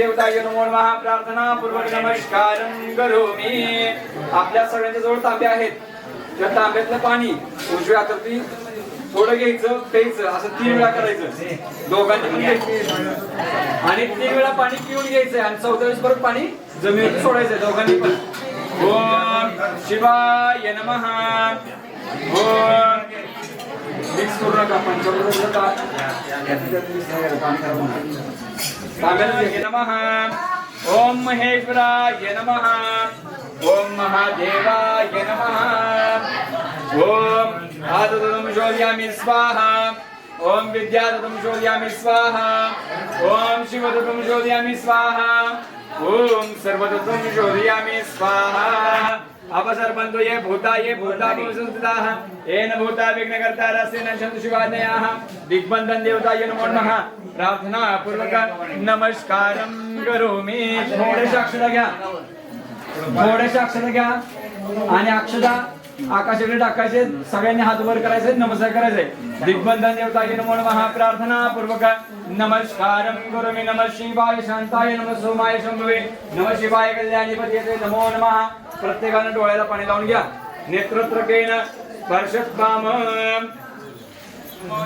देवताय नमो महा प्रार्थना पूर्वक नमस्कार करोमि. आपल्या सगळ्यांच्या जवळ तांबे आहेत. त्या तांब्यातलं पाणी उजव्या हातातली थोडं घ्यायचं प्यायचं असं तीन वेळा करायचं. दोघांनी पण घ्यायचं. आणि तीन वेळा पाणी पिऊन घ्यायचंय आणि चौथ्या वेळेस परत पाणी जमिनीत सोडायचंय दोघांनी पण. ओम शिवाय नमः. ओम. मिक्स करू नका पंचामृत तांब्याला नमः। ओम महेश्वराय नमः। ओम महादेवाय नमः। ओम आददं शोधयामि स्वाहा। ओम विद्यादतं शोधयामि स्वाहा। ओम शिवदतं शोधयामि स्वाहा। ओम सर्वदतं शोधयामि स्वाहा। अपसर्पन्तो ये भूता ये भूता संस्थिताः येन भूता विघ्नकर्ता रसेन शन्तु शिवादयाः दिग्बन्धन देवताय नमो नमः। प्रार्थना पूर्वक नमस्कारं करोमि। थोडेसे अक्षर घ्या थोडेसे अक्षर घ्या आणि अक्षरा आकाशाकडे टाकायचे सगळ्यांनी हात वर करायचे नमस्कार करायचे. दिग्बंधन देवताय नमो नमः प्रार्थना पूर्वक नमस्कारं करोमि नमः शिवाय शांताय नमः सोमाय शंभवे. नमः शिवाय कल्याणीपती नमो नमः. प्रत्येकानं डोळ्याला पाणी लावून घ्या. नेत्रत्रकेन स्पर्शत्वाम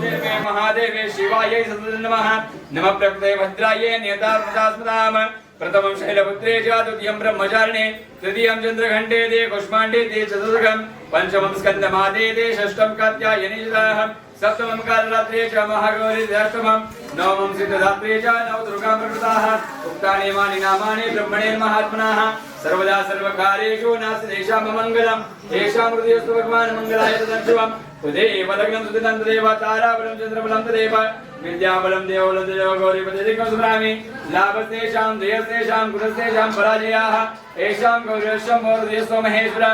देवे महादेवे शिवाय सततं नमः. नमः प्रकृते भद्राय नेतास्मदाम प्रथमं शैलपुत्रे च द्वितीयं ब्रह्मचारिणे तृतीयं चन्द्रघण्टे ते कुष्माण्डे ते चतुर्गम् पंचमं स्कन्दमादे षष्ठं कात्यायनी सप्तमं कालरात्रे च महागौरी अष्टमं नवमं सिद्धदात्रे च नवदुर्गा प्रकृताः उक्तानि मानि नामानि ब्रह्मणे महात्मनाः सर्वदा सर्वकार्येषु नास्ति तेषां मङ्गलम् तेषां हृदयस्तु भगवान् मङ्गलाय तदंशुवम् एव लग्नं सुदिनं तदेव ताराबलं चन्द्रबलं तदेव विद्याबलं देवबलं तदेव गौरीपतिदिकं सुब्रामि लाभस्तेषां जयस्तेषां कुलस्तेषां पराजयाः येषां गौरीशं गौरदेशो महेश्वर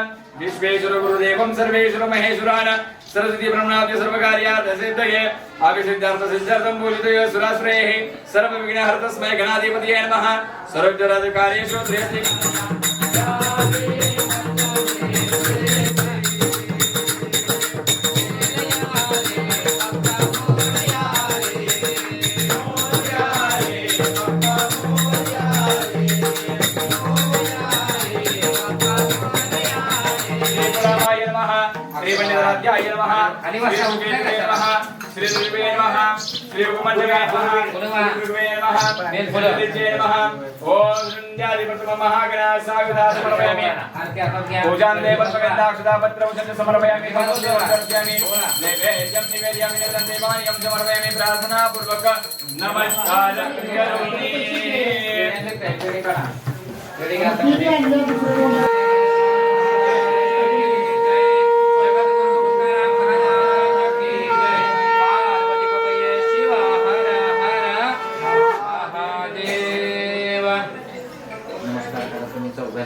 विश्वेश्वर गुरुदेवं सर्वेश्वर महेश्वरान् सरस्वती ब्रह्मणाद्य सर्वकार्यार्थ सिद्धये अभिसिद्धार्थ सिद्धार्थं पूजितय सुराश्रयेः सर्वविघ्नहर्तस्मै गणाधिपतये नमः। सर्वजराजकार्येषु त्र्यस्ति महागणाय स्वागताय समर्पयामि निवेदयामि निवेदं समर्पयामि प्रार्थनापूर्वक नमस्कारं करोमि।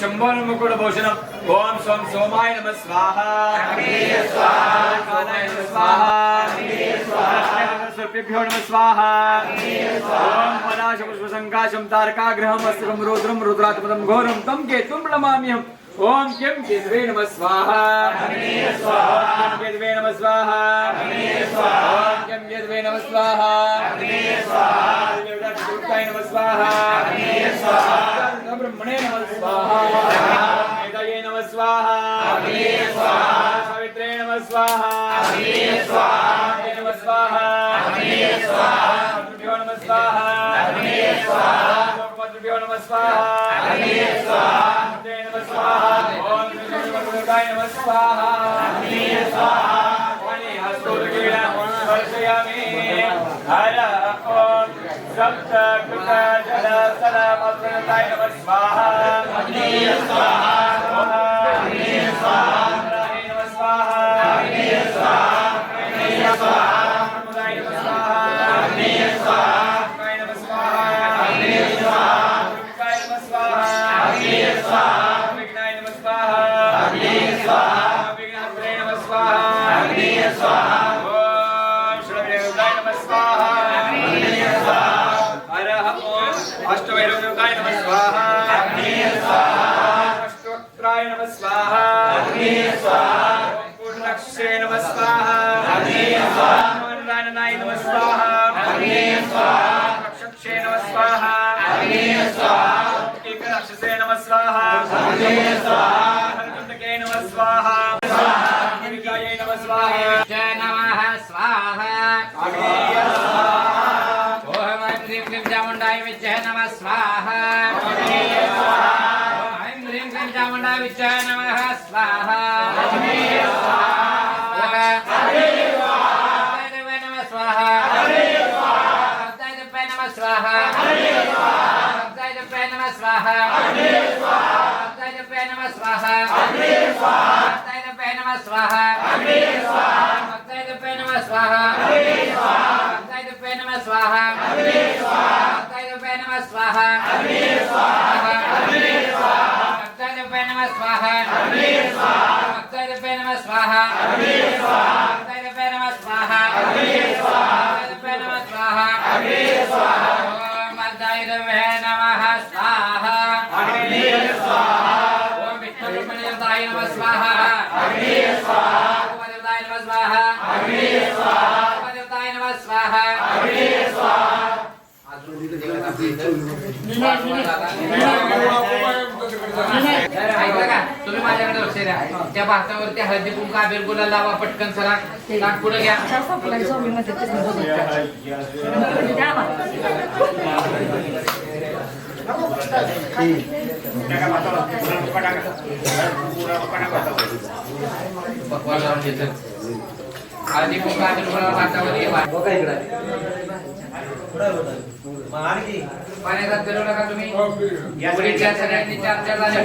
सोमं शम्भों मुकुटभूषणम् ॐ स्वं सोमाय नमः स्वाहा कालाय नमः स्वाहा सर्पेभ्यो नमः स्वाहा ॐ पलाशपुष्पसङ्काशं तारकाग्रहम् अस्त्रं रुद्रं रुद्रात्मदं घोरं तं केतुं प्रणमाम्यहम् ॐ किं केतवे नमः स्वाहा ॐ केतवे नमः स्वाहा ॐ किं केतवे नमः नमः स्वाहा। स्वाहा। नमः स्वाहा। मातृभ्यो नमः स्वाहा। मातृभ्यो नमः स्वाहा। मातृभ्यो नमः स्वाहा। ओम दुर्गाय नमः स्वाहा। वाणी हस्तोदकेन स्पर्शयामि हर ओम सप्त कृत जल सर मातृताय नमः स्वाहा। स्वाहा। स्वाहा। स्वाहा विद्यायै नमः स्वाहा च नमः स्वाहा ओम ऐं ह्रीं क्लीं चामुण्डाय विद्महे नमः स्वाहा ओम ऐं ह्रीं क्लीं चामुण्डाय विद्महे नमः स्वाहा ओम हरिदेवाय नमः स्वाहा हरिदेवाय नमः स्वाहा हरिदेवाय नमः स्वाहा हरिदेवाय नमः स्वाहा विष्णुदेवताय नमः स्वाहा। देवताय नमः स्वाहा। स्वाहा। तुम्ही माझ्याकडे लक्ष द्या. त्या भातावरती हळदी कुंकू अबीर गुलाल लावा पटकन चला. ताट पुढे घ्या. पाण्याचा फिरवू नका तुम्ही उडीच्या सगळ्यांनी चार चार झाल्या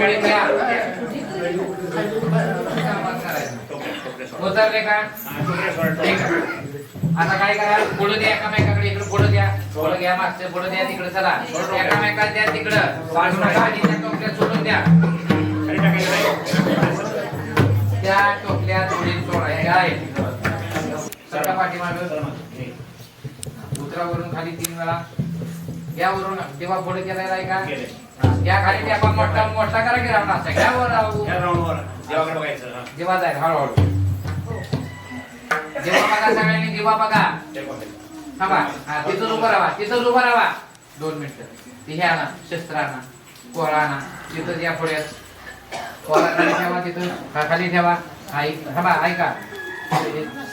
उतरले का आता काय करा? पुढे द्या एकामेकाकडे इकडे पुढे द्या. पुढे घ्या मागचे पुढे द्या तिकडे चला. एकामेकाला द्या तिकडं. टोपल्या सोडून द्या. त्या टोपल्या आहेत सगळ्या पाठीमागं. उतरावरून खाली तीन वेळा. यावरून तेव्हा पुढे केलेला आहे का? या खाली त्या पण मोठा मोठा करा की रावणा असा. घ्या वर राहू. जेव्हा जाईल हळूहळू. जेव्हा बघा सगळ्यांनी जेव्हा बघा. थांबा. हा तिथंच उभं राहा तिथंच उभं राहा. दोन मिनिटं. ती हे आणा शस्त्र आणा कोहळा आणा तिथं या पुढे कोहळा खाली ठेवा तिथं. हा खाली ठेवा. हा इक- थांबा ऐका.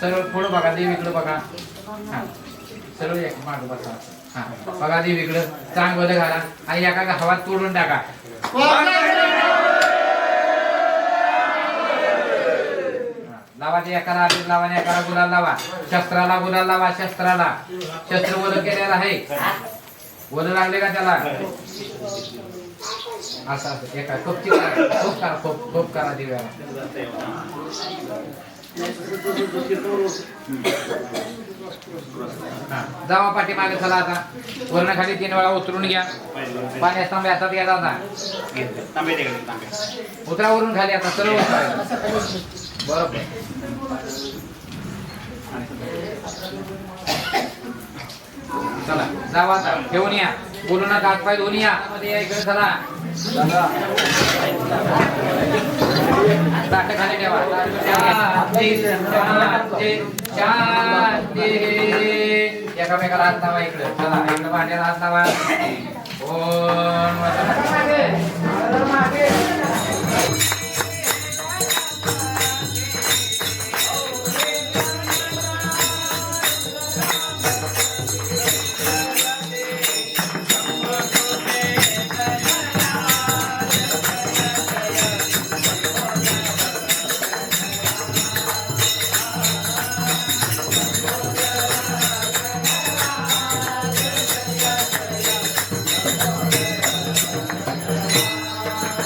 सरळ पुढं बघा देवीकडं बघा. हा. सरळ एक मागं बसा. हा. बघा देवीकडं. चांगलं घाला आणि एका हवात तोडून टाका. लावा ते एकाला आबीर लावा आणि एकाला गुलाल लावा. शस्त्राला गुलाल लावा शस्त्राला. शस्त्र वध केलेलं आहे. वध लागले का त्याला? असं असं. एका खूप खूप करा खूप खूप करा दिव्याला. जावा पाठीमागे चला आता. वर्ण खाली तीन वेळा उतरून घ्या. पाण्यात तांबे हातात घ्या दादा. उतरावरून खाली आता सर्व. बरोबर. चला जावा आता. घेऊन या. बोलू नका हात पाय धुवून या. मध्ये या इकडे चला. ताटं खाली ठेवा. शांती, शांती, शांती. एकामेकाला हात लावा इकडे. चला इकडे भांड्याला हात लावा. ओम.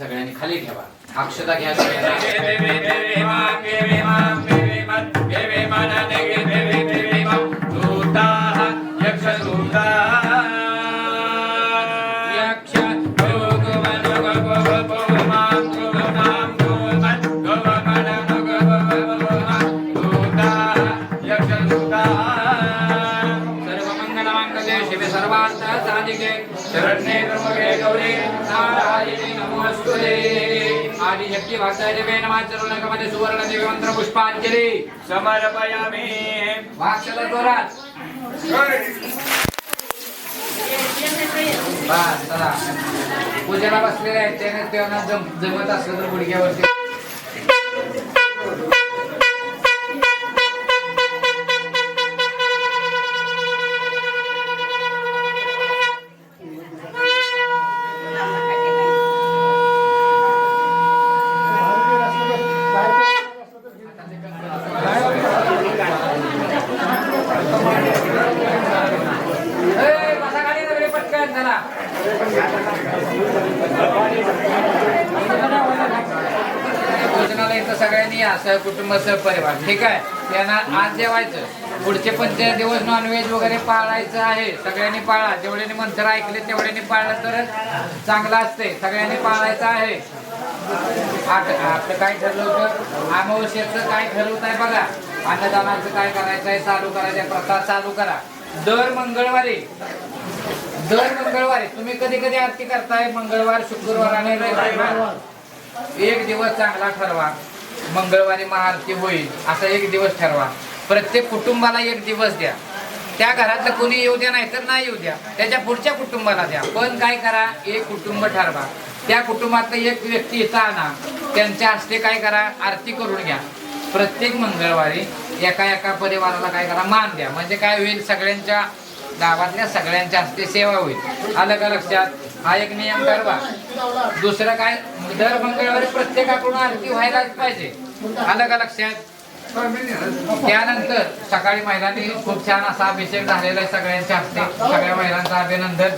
सगळ्यांनी खाली ठेवा अक्षता घ्या शरण्ये त्र्यंबके गौरी नमोस्तुते आदि शक्ती नमः सुवर्ण बस चला पूजेला बसलेले आहेत त्याने त्यांना जम जमत असलं तर गुडघ्यावरती ए, बसा खाली सगळे पटकन चला भोजनाला इथं असं या कुटुंब परिवार. ठीक आहे? त्यांना आज जेवायचं. पुढचे पंचायत दिवस नॉनव्हेज वगैरे पाळायचं आहे. सगळ्यांनी पाळा. जेवढ्याने मंत्र ऐकले तेवढ्याने पाळलं तर चांगलं असते. सगळ्यांनी पाळायचं आहे. आपलं काय ठरलं होतं? अमावस्येचं काय ठरवत आहे बघा. अन्नदानाचं काय करायचं आहे चालू करायचं प्रथा चालू करा. दर मंगळवारी दर मंगळवारी तुम्ही कधी कधी आरती करताय? मंगळवार शुक्रवार आणि रविवार. एक दिवस चांगला ठरवा. मंगळवारी महाआरती होईल असा एक दिवस ठरवा. प्रत्येक कुटुंबाला एक दिवस द्या. त्या घरातलं कोणी येऊ द्या नाही तर नाही येऊ द्या. त्याच्या पुढच्या कुटुंबाला द्या. पण काय करा एक कुटुंब ठरवा. त्या कुटुंबातलं एक व्यक्ती इथं आणा. त्यांच्या हस्ते काय करा आरती करून घ्या. प्रत्येक मंगळवारी एका एका परिवाराला काय करा मान द्या. म्हणजे काय होईल सगळ्यांच्या गावातल्या सगळ्यांच्या हस्ते सेवा होईल. आलं का लक्षात हा एक नियम ठरवा. दुसरं काय? दर मंगळवारी प्रत्येकाकडून आरती व्हायलाच पाहिजे. आलं का लक्षात त्यानंतर सकाळी महिलांनी खूप छान असा अभिषेक झालेला आहे सगळ्यांच्या हस्ते. सगळ्या महिलांचं अभिनंदन.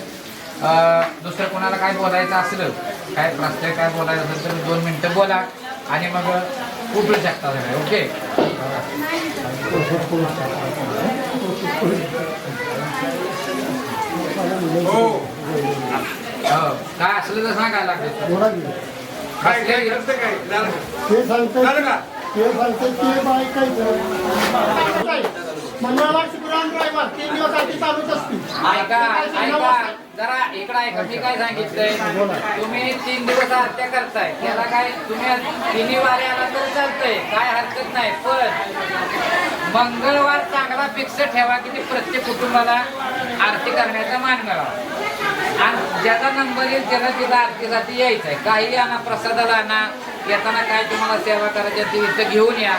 दुसरं कोणाला काय बोलायचं असलं काय प्रश्न काय बोलायचं असेल तर दोन मिनिटं बोला आणि मग उठू शकता सगळे ओके? हो. हो. काय असलं तर सांगायला लागेल. काय काय घडतं काय? झालं ते सांगते झालं का? ते सांगते ते ऐकायचं. मंगळवार शुक्रवार रविवार तीन दिवस आधी चालूच असतील. ऐका ऐका. जरा इकडं ऐका मी काय सांगितलंय? तुम्ही तीन दिवस आरत्या करताय. त्याला काय तुम्ही तिन्ही वारे आला तर चालतंय. काय हरकत नाही. पण मंगळवार चांगला फिक्स ठेवा की ते प्रत्येक कुटुंबाला आरती करण्याचा मान मिळावा. आणि ज्याचा नंबर येईल त्याला तिथं आरतीसाठी यायचं आहे काही आणा प्रसादाला आणा. येताना काय तुम्हाला सेवा करायची ती इथं घेऊन या.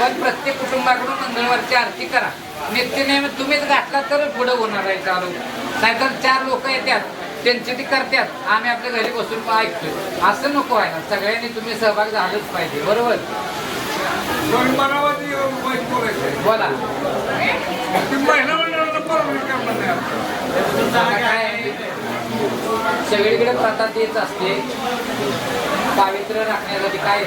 पण प्रत्येक कुटुंबाकडून मंगळवारची आरती करा. नित्यनेम तुम्हीच घातला तर पुढे होणार आहे चालू. नाहीतर चार लोक येतात त्यांची ती करतात आम्ही आपल्या घरी बसून पण ऐकतोय. असं नको आहे ना सगळ्यांनी तुम्ही सहभाग झालंच पाहिजे. बरोबर? बोला. महिला काय? आहे? सगळीकडे प्रथा तेच असते. पावित्र्य राखण्यासाठी काय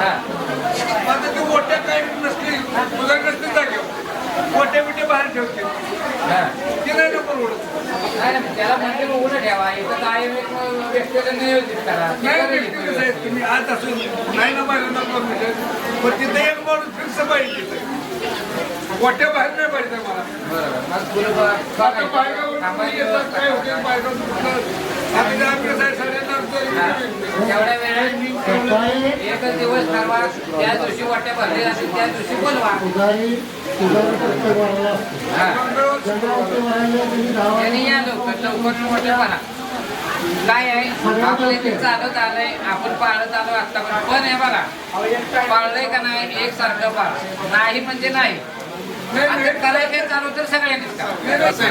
हा. मोठ्या जागेवर. मोठे बाहेर ठेवते. नाही त्याला मग उलट ठेवा. इथं व्यक्तीला नियोजित करा. नाही तुम्ही आज असून नाही ना पण तिथे एक माणूस फिक्स पाहिजे मोठ्या बाहेर नाही पाहिजे मला. आता एकच दिवस ठरवा त्या दिवशी वाट्या भरले असेल त्या दिवशी बोलवा. हा. या लवकर लवकर मोठे म्हणा काय आहे? आपले ते चालत आलंय आपण पाळत आलो आतापर्यंत. पण आहे बघा पाळलंय का नाही एक सारखं पाळ. नाही म्हणजे नाही. आता करायचं चालू तर सगळ्यांनीच ते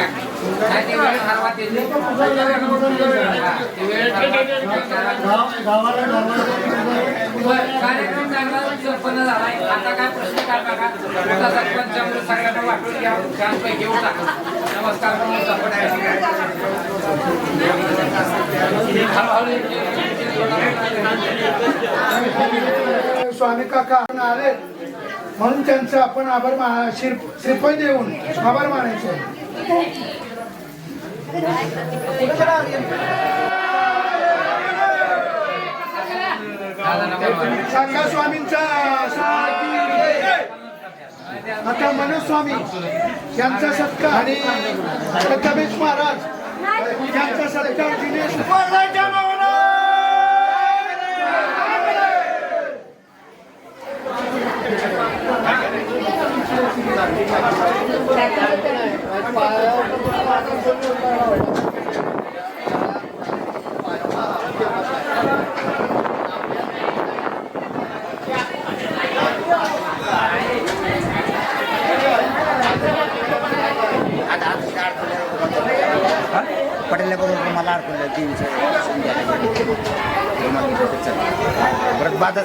कार्यक्रम चांगला संपन्न झालाय आता काय प्रश्न काय बघा? आता सरपंच सगळ्यांना वाटून घ्या. छानपैकी उठा नमस्कार म्हणून आहे. स्वामी काका आले. म्हणून त्यांचं आपण आभार मा- श्रीफळ देऊन आभार मानायचे. सांगा स्वामींचा आता मनस्वामी यांचा सत्कार आणि प्रथमेश महाराज यांचा सत्कार दिनेश मला अडकवलं तीनशे संध्याकाळी परत बाद